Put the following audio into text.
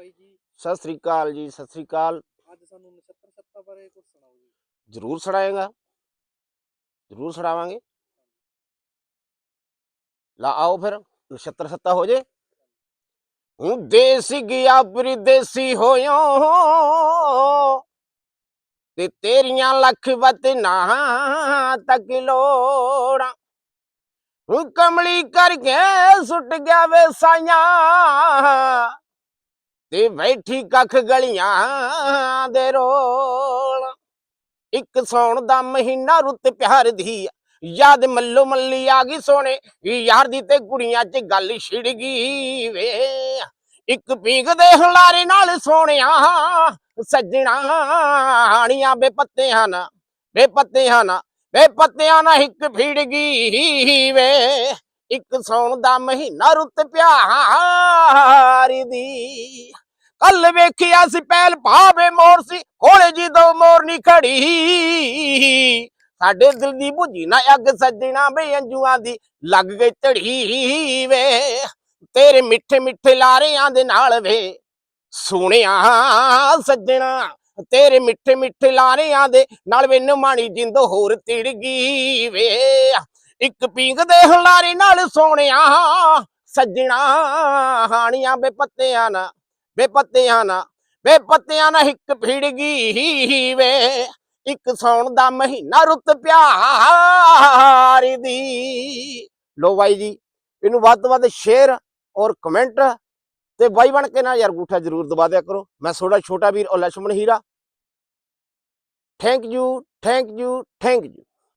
ਬਾਈ ਜੀ। ਸਤਿ ਸ੍ਰੀ ਅਕਾਲ ਜੀ ਸਤਿ ਸ੍ਰੀ ਅਕਾਲ। ਅੱਜ ਸਾਨੂੰ ਨਛੱਤਰ ਸੱਤਾ ਬਾਰੇ ਕੁਝ ਸੁਣਾਓ ਜੀ। ਜ਼ਰੂਰ ਸੁਣਾਏਗਾ। ਜ਼ਰੂਰ ਸੁਣਾਵਾਂਗੇ। ਲਾ ਆਓ ਫਿਰ ਨਛੱਤਰ ਸੱਤਾ ਹੋ ਜੇ। ਹੂੰ ਦੇਸ ਗਿਆ ਪਰਦੇਸੀ ਹੋਇਓ। ਤੇ ਤੇਰੀਆਂ ਲੱਖ ਵਤਨਾ ਤੱਕ ਲੋੜਾਂ। ਹੂੰ ਕਮਲੀ ਕਰਕੇ ਸੁੱਟ ਗਿਆ ਵੇ ਸਾਈਆਂ। ਤੇ ਬੈਠੀ ਕੱਖ ਗਲੀਆਂ ਦੇ ਰੋਲ। ਇੱਕ ਸੌਣ ਦਾ ਮਹੀਨਾ ਰੁੱਤ ਪਿਆਰ ਦੀ ਯਾਦ ਮੱਲੋ ਮੱਲੀ ਆ ਗਈ ਸੋਹਣੇ ਯਾਰ ਦੀ ਤੇ ਕੁੜੀਆਂ 'ਚ ਗੱਲ ਛਿੜ ਗਈ ਵੇ। ਇੱਕ ਪੀਂਗ ਦੇ ਹਲਾਰੇ ਨਾਲ ਸੋਹਣਿਆ ਸੱਜਣਾ ਆਣੀਆਂ ਬੇ ਪੱਤਿਆਂ ਨਾ ਬੇ ਪੱਤਿਆਂ ਨਾ ਬੇ ਪੱਤਿਆਂ ਨਾ ਇੱਕ ਭਿੜ ਗਈ ਵੇ। ਇੱਕ ਸੌਣ ਦਾ ਮਹੀਨਾ ਰੁੱਤ ਪਿਆਰ ਦੀ। ਕੱਲ ਵੇਖਿਆ ਸੀ ਪਹਿਲ ਭਾਵੇ ਮੋਰ ਸੀ, ਕੋਲੇ ਜੀ ਦੋ ਖੜੀ। ਸਾਡੇ ਦਿਲ ਦੀ ਭੁੱਜੀ ਨਾ ਅੱਗ ਸੱਜਣਾ ਬਈ ਅੰਜੂਆਂ ਦੀ, ਲੱਗ ਗਈ ਝੜੀ ਵੇ। ਤੇਰੇ ਮਿੱਠੇ ਮਿੱਠੇ ਲਾਰਿਆਂ ਦੇ ਨਾਲ ਵੇ। ਸੋਹਣਿਆ ਸੱਜਣਾ, ਤੇਰੇ ਮਿੱਠੇ ਮਿੱਠੇ ਲਾਰਿਆਂ ਦੇ ਨਾਲ ਵੇ। ਮਾਣੀ ਜਿੰਦ ਹੋਰ ਤਿੜ ਗਈ ਵੇ। ਇੱਕ ਪੀਂਗ ਦੇ ਹਲਾਰੇ ਨਾਲ ਸੋਹਣਿਆ, ਸੱਜਣਾ, ਹਾਣੀਆਂ ਬੇ ਪੱਤਿਆਂ ਨਾ ਬੇ ਪੱਤਿਆਂ ਨਾ ਬੇ ਪੱਤਿਆਂ ਨਾ ਇੱਕ ਭਿੜ ਗਈ ਵੇ। ਇੱਕ ਸੌਣ ਦਾ ਮਹੀਨਾ ਰੁੱਤ ਪਿਆਰ ਦੀ। ਲੋ ਬਾਈ ਜੀ, ਇਹਨੂੰ ਵੱਧ ਤੋਂ ਵੱਧ ਸ਼ੇਅਰ ਔਰ ਕਮੈਂਟ ਤੇ ਬਾਈ ਬਣ ਕੇ ਨਾ ਯਾਰ ਗੂਠਾ ਜ਼ਰੂਰ ਦਬਾ ਦਿਆ ਕਰੋ। ਮੈਂ ਤੁਹਾਡਾ ਛੋਟਾ ਵੀਰ ਔਰ Lachhman Heera. Thank you thank you thank you